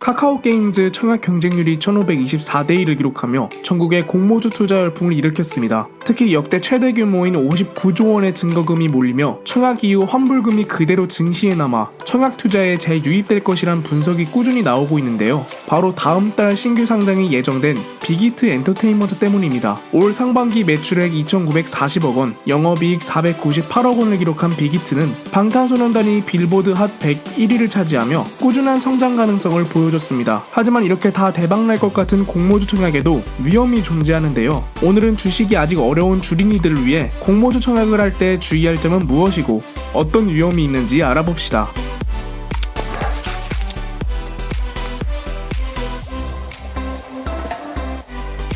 카카오 게임즈 청약 경쟁률이 1524대 1을 기록하며 전국에 공모주 투자 열풍을 일으켰습니다. 특히 역대 최대 규모인 59조 원의 증거금이 몰리며 청약 이후 환불금이 그대로 증시에 남아 청약 투자에 재유입될 것이란 분석이 꾸준히 나오고 있는데요. 바로 다음 달 신규 상장이 예정된 빅히트 엔터테인먼트 때문입니다. 올 상반기 매출액 2,940억 원, 영업이익 498억 원을 기록한 빅히트는 방탄소년단이 빌보드 핫 101위를 차지하며 꾸준한 성장 가능성을 보여 줬습니다. 하지만 이렇게 다 대박날 것 같은 공모주 청약에도 위험이 존재하는데요. 오늘은 주식이 아직 어려운 주린이들을 위해 공모주 청약을 할 때 주의할 점은 무엇이고 어떤 위험이 있는지 알아봅시다.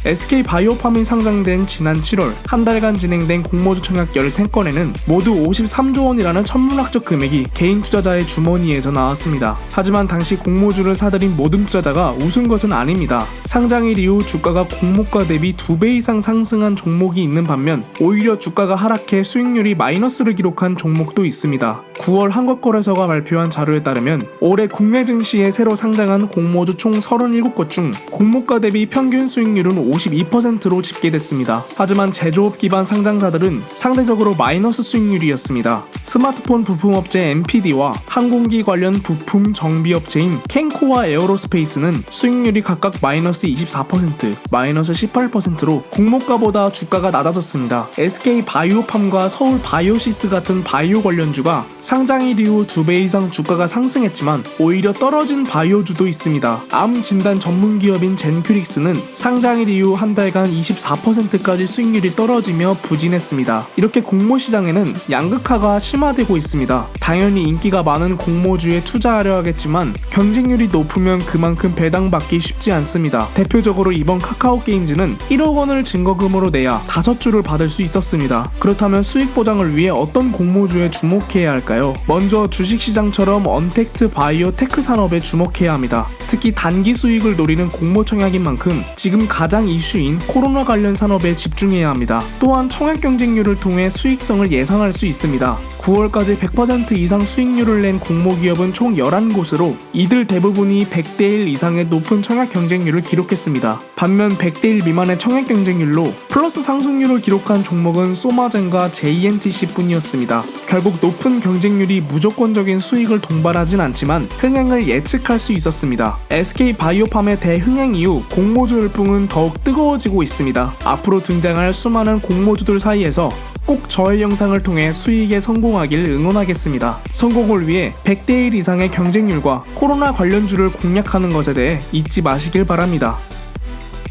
SK 바이오팜이 상장된 지난 7월 한 달간 진행된 공모주 청약 13건에는 모두 53조 원이라는 천문학적 금액이 개인 투자자의 주머니에서 나왔습니다. 하지만 당시 공모주를 사들인 모든 투자자가 웃은 것은 아닙니다. 상장일 이후 주가가 공모가 대비 2배 이상 상승한 종목이 있는 반면 오히려 주가가 하락해 수익률이 마이너스를 기록한 종목도 있습니다. 9월 한국거래소가 발표한 자료에 따르면 올해 국내 증시에 새로 상장한 공모주 총 37곳 중 공모가 대비 평균 수익률은 52%로 집계됐습니다. 하지만 제조업 기반 상장사들은 상대적으로 마이너스 수익률이었습니다. 스마트폰 부품업체 NPD와 항공기 관련 부품 정비업체인 캔코와 에어로스페이스는 수익률이 각각 마이너스 24%, 마이너스 18%로 공모가보다 주가가 낮아졌습니다. SK 바이오팜과 서울 바이오시스 같은 바이오 관련주가 상장일 이후 2배 이상 주가가 상승했지만 오히려 떨어진 바이오주도 있습니다. 암 진단 전문 기업인 젠큐릭스는 상장일 이후 한 달간 24%까지 수익률이 떨어지며 부진했습니다. 이렇게 공모 시장에는 양극화가 심화되고 있습니다. 당연히 인기가 많은 공모주에 투자하려 하겠지만 경쟁률이 높으면 그만큼 배당받기 쉽지 않습니다. 대표적으로 이번 카카오 게임즈는 1억 원을 증거금으로 내야 5주를 받을 수 있었습니다. 그렇다면 수익 보장을 위해 어떤 공모주에 주목해야 할까요? 먼저 주식시장처럼 언택트 바이오 테크 산업에 주목해야 합니다. 특히 단기 수익을 노리는 공모 청약인 만큼 지금 가장 이슈인 코로나 관련 산업에 집중해야 합니다. 또한 청약 경쟁률을 통해 수익성을 예상할 수 있습니다. 9월까지 100% 이상 수익률을 낸 공모 기업은 총 11곳으로 이들 대부분이 100대 1 이상의 높은 청약 경쟁률을 기록했습니다. 반면 100대 1 미만의 청약 경쟁률로 플러스 상승률을 기록한 종목은 소마젠과 JNTC 뿐이었습니다. 결국 높은 경쟁률이 무조건적인 수익을 동반하진 않지만 흥행을 예측할 수 있었습니다. SK 바이오팜의 대흥행 이후 공모주 열풍은 더욱 뜨거워지고 있습니다. 앞으로 등장할 수많은 공모주들 사이에서 꼭 저의 영상을 통해 수익에 성공하길 응원하겠습니다. 성공을 위해 100대 1 이상의 경쟁률과 코로나 관련주를 공략하는 것에 대해 잊지 마시길 바랍니다.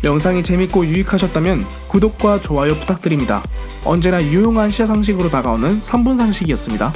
영상이 재밌고 유익하셨다면 구독과 좋아요 부탁드립니다. 언제나 유용한 시사상식으로 다가오는 3분 상식이었습니다.